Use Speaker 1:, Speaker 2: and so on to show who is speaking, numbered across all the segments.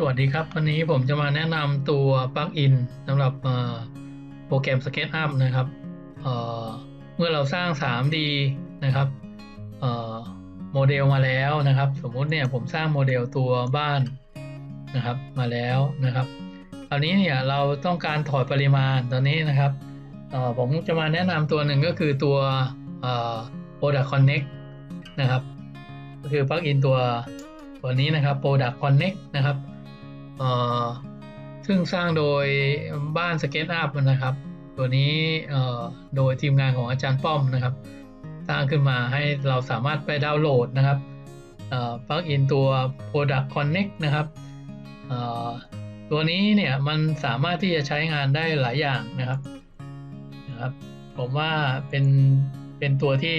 Speaker 1: สวัสดีครับ วันนี้ผมจะมาแนะนำตัวปลั๊กอินสำหรับโปรแกรม SketchUp นะครับเเมื่อเราสร้าง 3D นะครับโมเดลมาแล้วนะครับ สมมุติเนี่ยผมสร้างโมเดลตัวบ้านนะครับมาแล้วนะครับคราวนี้เนี่ยเราต้องการถอดปริมาณตอนนี้นะครับผมจะมาแนะนำตัวหนึ่งก็คือตัว Product Connect นะครับก็คือปลั๊กอินตัวตัวนี้นะครับ Product Connect นะครับ ซึ่งสร้างโดยบ้าน SketchUp นะครับ ตัวนี้โดยทีมงานของอาจารย์ป้อมนะครับ สร้างขึ้นมาให้เราสามารถไปดาวน์โหลดนะครับปลั๊กอินตัว Product Connect นะครับตัวนี้เนี่ยมันสามารถที่จะใช้งานได้หลายอย่างนะครับนะครับ ผมว่าเป็นเป็นตัวที่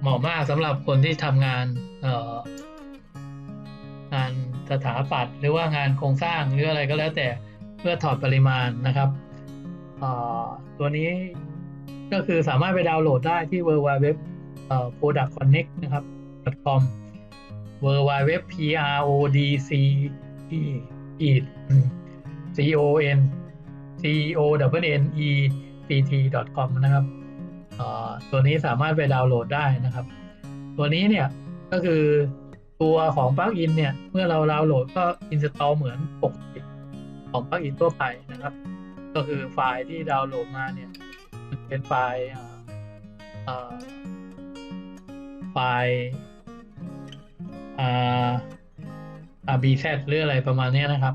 Speaker 1: เหมาะมากสำหรับคนที่ทำงานเงานสถาปัตย์หรือว่างานโครงสร้างหรืออะไรก็แล้วแต่เพื่อถอดปริมาณนะครับตัวนี้ก็คือสามารถไปดาวน์โหลดได้ที่ www เอ่อ productconnect นะครับ .com www p r o d c e e c o n c o w n e p t com นะครับตัวนี้สามารถไปดาวน์โหลดได้นะครับ ตัวนี้เนี่ยก็คือ ตัวของปลั๊กอินเนี่ย เมื่อเราดาวน์โหลดก็อินสตอลเหมือนปกติของปลั๊กอินทั่วไปนะครับ ก็คือไฟล์ที่ดาวน์โหลดมาเนี่ยมันเป็นไฟล์อ่อไฟล์อ่า RBZ หรืออะไรประมาณนี้นะครับ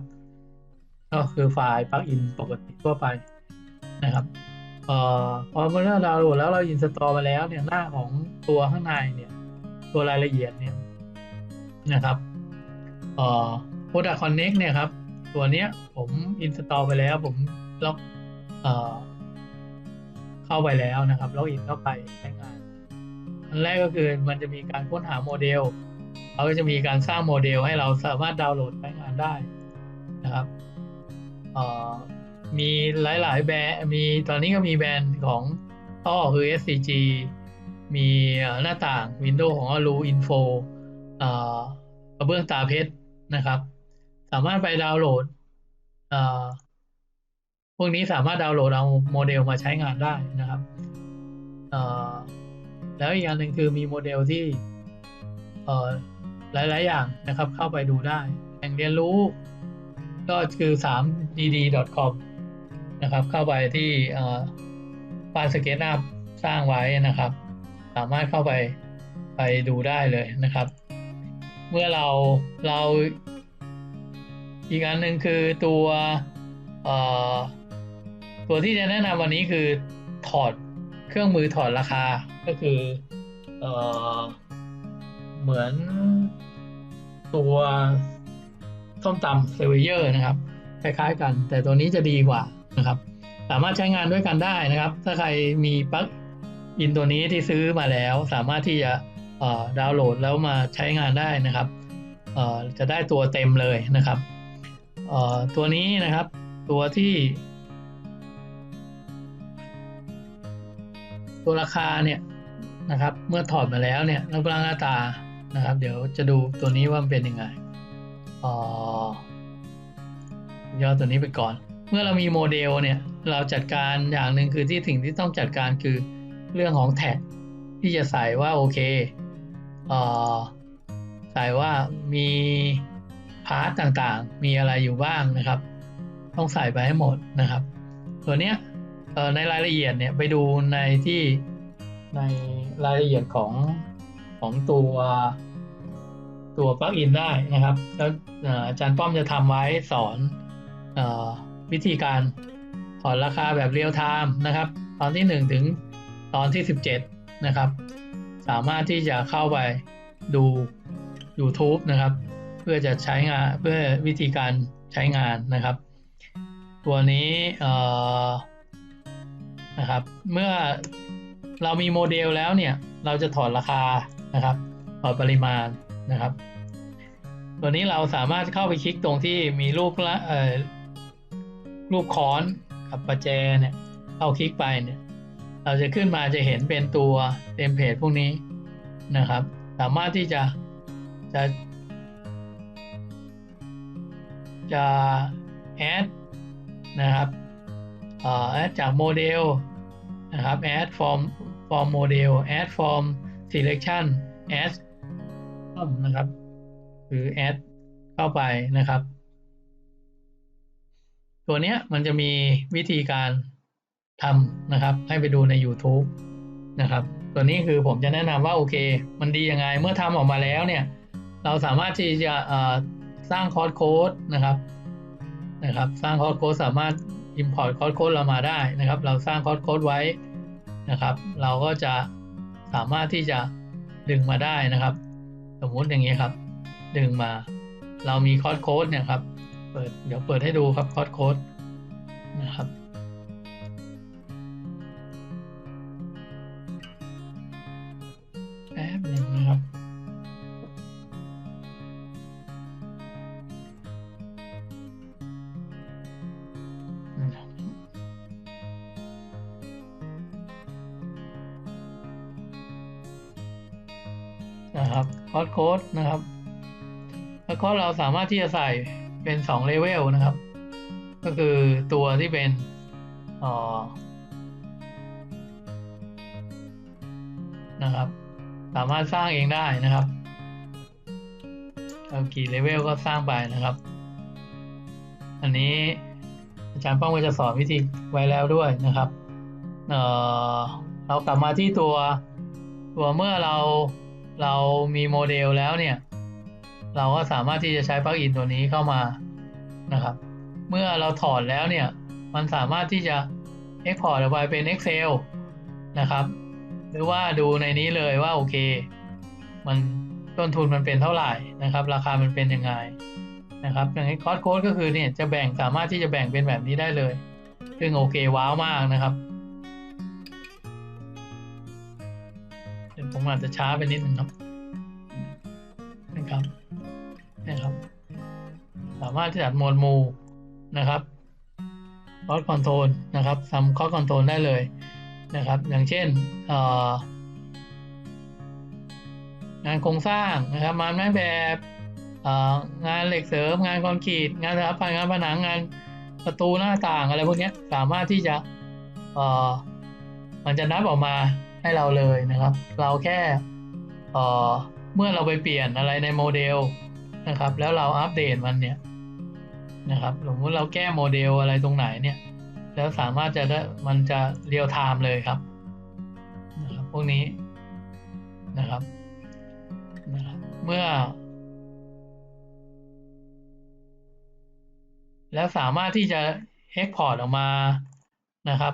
Speaker 1: ก็คือไฟล์ปลั๊กอินปกติทั่วไปนะครับเอ่อพอเมื่อเราดาวน์โหลดแล้วเราอินสตอลมาแล้วเนี่ยหน้าของตัวข้างในเนี่ย ตัวรายละเอียดเนี่ย นะครับเอ่อ Product Connect เนี่ยครับ ตัวเนี้ยผมอินสตอลไปแล้ว ผมล็อกเอ่อเข้าไปแล้วนะครับล็อกอินเข้าไปใช้งานอันแรกก็คือมันจะมีการค้นหาโมเดลเขาก็จะมีการสร้างโมเดลให้เราสามารถดาวน์โหลดใช้งานได้นะครับเอ่อมีหลาย ๆ แบรนด์มีตอนนี้ก็มีแบรนด์ของท่อคือ SCG มีหน้าต่าง Windows ของ Alu Info อ่อ กระเบื้องตาเพชรนะครับ สามารถไปดาวน์โหลดเอ่อพวกนี้สามารถดาวน์โหลดเอาโมเดลมาใช้งานได้นะครับเอ่อแล้วอีกอย่างหนึ่งคือมีโมเดลที่เอ่อหลาย ๆ อย่างนะครับ เข้าไปดูได้ แหล่งเรียนรู้ก็คือ 3dd.com นะครับ เข้าไปที่เอ่อฟาสเกตอัพสร้างไว้นะครับ สามารถเข้าไปไปดูได้เลยนะครับ เมื่อเราเราอีกอันหนึ่งคือตัวตัวที่จะแนะนำวันนี้คือถอดเครื่องมือถอดราคาก็คือเออเหมือนตัวส้มตำเซเวเยอร์นะครับ คล้ายๆกัน แต่ตัวนี้จะดีกว่านะครับ สามารถใช้งานด้วยกันได้นะครับ ถ้าใครมีปลั๊กอินตัวนี้ที่ซื้อมาแล้ว สามารถที่จะ ดาวน์โหลดแล้วมาใช้งานได้นะครับจะได้ตัวเต็มเลยนะครับตัวนี้นะครับตัวที่ ตัวราคาเนี่ยนะครับ เมื่อถอดมาแล้วเนี่ยรูปร่างหน้าตานะครับ เดี๋ยวจะดูตัวนี้ว่ามันเป็นยังไงอ่อย่อตัวนี้ไปก่อน เมื่อเรามีโมเดลเนี่ยเราจัดการอย่างหนึ่งคือที่สิ่งที่ต้องจัดการคือเรื่องของแท็กที่จะใส่ว่าโอเค ใส่ว่ามีพาร์ทต่างๆ มีอะไรอยู่บ้างนะครับ ต้องใส่ไปให้หมดนะครับ ตัวเนี้ยในรายละเอียดเนี่ยไปดูในที่ในรายละเอียดของของตัวตัวปลั๊กอินได้นะครับ แล้วอาจารย์ป้อมจะทำไว้สอนอวิธีการถอดราคาแบบเรียลไทม์นะครับ ตอนที่ 1 ถึงตอนที่ 17 นะครับ สามารถที่จะเข้าไปดู YouTube นะครับ เพื่อจะใช้งานเพื่อวิธีการใช้งานนะครับ ตัวนี้นะครับ เมื่อเรามีโมเดลแล้วเนี่ย เราจะถอดราคานะครับถอดปริมาณนะครับ ตัวนี้เราสามารถเข้าไปคลิกตรงที่มีรูปละรูปค้อนกับประแจเนี่ย เข้าคลิกไปเนี่ย เราจะขึ้นมาจะเห็นเป็นตัวเต็มเพจพวกนี้นะครับ สามารถที่จะจะจะ add นะครับเอ่อ add จากโมเดลนะครับ add form form model add form selection add นะครับ หรือ add เข้าไปนะครับ ตัวเนี้ยมันจะมีวิธีการ ทำนะครับ ให้ไปดูใน YouTube นะครับ ตัวนี้คือผมจะแนะนำว่าโอเค มันดียังไงเมื่อทำออกมาแล้วเนี่ย เราสามารถที่จะสร้างคอร์สโค้ดนะครับนะครับ สร้างคอร์สโค้ดสามารถ import คอร์สโค้ดเรามาได้นะครับ เราสร้างคอร์สโค้ดไว้นะครับ เราก็จะสามารถที่จะดึงมาได้นะครับ สมมุติอย่างนี้ครับ ดึงมา เรามีคอร์สโค้ดเนี่ยครับ เปิดเดี๋ยวเปิดให้ดูครับคอร์สโค้ดนะครับ ครับคอร์สโค้ดนะครับ แล้วก็เราสามารถที่จะใส่เป็น2เลเวลนะครับ ก็คือตัวที่เป็นออนะครับ สามารถสร้างเองได้นะครับเอากี่เลเวลก็สร้างไปนะครับ อันนี้อาจารย์ป้องก็จะสอนวิธีไว้แล้วด้วยนะครับ เเรากลับมาที่ตัวตัวเมื่อเรา เรามีโมเดลแล้วเนี่ย เราก็สามารถที่จะใช้ปลั๊กอินตัวนี้เข้ามานะครับ เมื่อเราถอดแล้วเนี่ย มันสามารถที่จะ Export ออกไปเป็น Excel นะครับ หรือว่าดูในนี้เลยว่าโอเค มันต้นทุนมันเป็นเท่าไหร่นะครับ ราคามันเป็นยังไงนะครับอย่างนี้คอร์สโค้ดก็คือเนี่ยจะแบ่งสามารถที่จะแบ่งเป็นแบบนี้ได้เลย ซึ่งโอเคว้าวมากนะครับ ผมอาจจะช้าไปนิดนึงครับนะครับนะครับ สามารถที่จะหมวดหมู่นะครับคอสคอนโทรลนะครับทำคอสคอนโทรลได้เลยนะครับ อย่างเช่นงานโครงสร้างนะครับมาแม่แบบงานเหล็กเสริมงานคอนกรีตงานสถาปัตย์งานผนังงานประตูหน้าต่างอะไรพวกนี้สามารถที่จะมันจะนับออกมา ให้เราเลยนะครับ เราแค่เเมื่อเราไปเปลี่ยนอะไรในโมเดลนะครับ แล้วเราอัปเดตมันเนี่ยนะครับสมมติเราแก้โมเดลอะไรตรงไหนเนี่ย แล้วสามารถจะได้มันจะเรียลไทม์เลยครับนะครับ พวกนี้นะครับนะครับ เมื่อ แล้วสามารถที่จะ Export ออกมานะครับ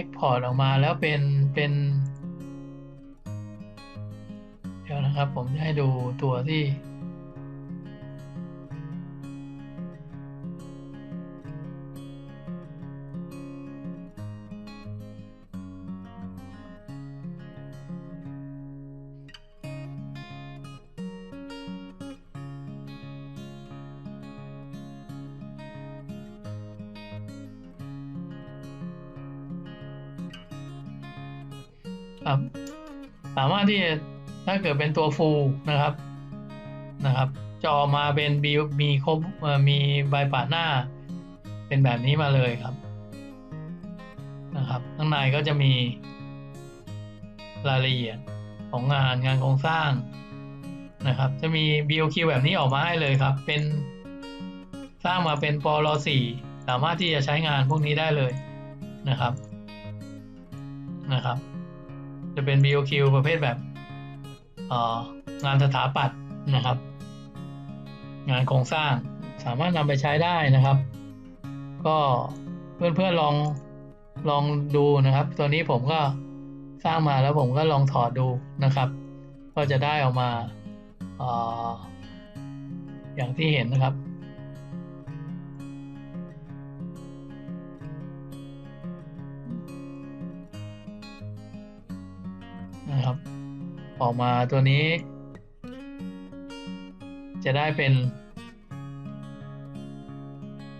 Speaker 1: Export ออกมาแล้วเป็นเป็น เดี๋ยวนะครับผมจะให้ดูตัวที่ ครับ สามารถที่ถ้าเกิดเป็นตัวฟูนะครับนะครับจอมาเป็นมีมีครบมีใบปาดหน้า เป็นแบบนี้มาเลยครับนะครับ ข้างในก็จะมีรายละเอียดของงานงานโครงสร้างนะครับ จะมี BOQ แบบนี้ออกมาให้เลยครับ เป็นสร้างมาเป็นปล4สามารถที่จะใช้งานพวกนี้ได้เลยนะครับนะครับ จะเป็น BOQ ประเภทแบบงานสถาปัตย์นะครับ งานโครงสร้างสามารถนำไปใช้ได้นะครับ ก็เพื่อนๆลองลองดูนะครับ ตัวนี้ผมก็สร้างมาแล้วผมก็ลองถอดดูนะครับ ก็จะได้ออกมาออย่างที่เห็นนะครับ นะครับ ออกมาตัวนี้ จะได้เป็น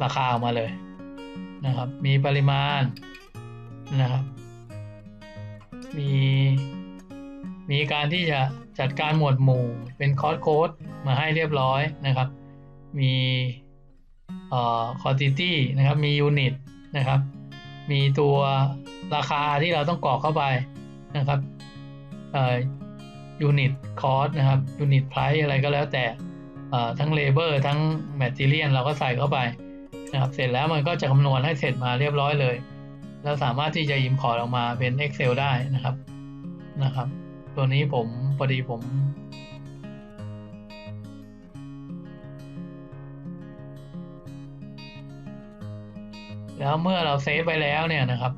Speaker 1: ราคาออกมาเลยนะครับ มีปริมาณนะครับ มีมีการที่จะจัดการหมวดหมู่เป็นคอร์สโค้ดมาให้เรียบร้อยนะครับ มีเอ่อ quantity นะครับ มี unit นะครับ มีตัวราคาที่เราต้องกรอกเข้าไปนะครับ เอ่อ unit cost นะครับ unit price อะไรก็แล้วแต่ทั้ง labor ทั้ง material เราก็ใส่เข้าไปนะครับเสร็จแล้วมันก็จะคำนวณให้เสร็จมาเรียบร้อยเลยแล้วสามารถที่จะ import ออกมาเป็น Excel ได้นะครับนะครับ ตัวนี้ผมพอดีผม แล้วเมื่อเราเซฟไปแล้วเนี่ยนะครับ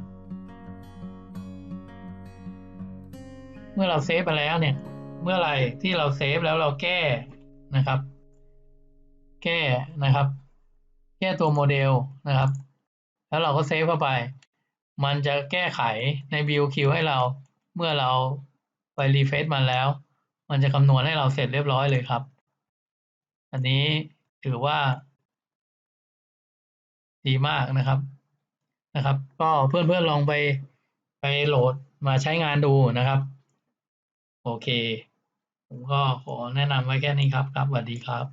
Speaker 1: มื่อเราเซฟไปแล้วเนี่ย เมื่อไหร่ที่เราเซฟแล้วเราแก้นะครับ แก้นะครับ แก้ตัวโมเดลนะครับ แล้วเราก็เซฟเข้าไป มันจะแก้ไขใน BOQ ให้เรา เมื่อเราไปรีเฟซมันแล้ว มันจะคำนวณให้เราเสร็จเรียบร้อยเลยครับ อันนี้ถือว่าดีมากนะครับนะครับ ก็เพื่อนๆลองไปไปโหลดมาใช้งานดูนะครับ โอเค ผมก็ขอแนะนำไว้แค่นี้ครับ ครับสวัสดีครับ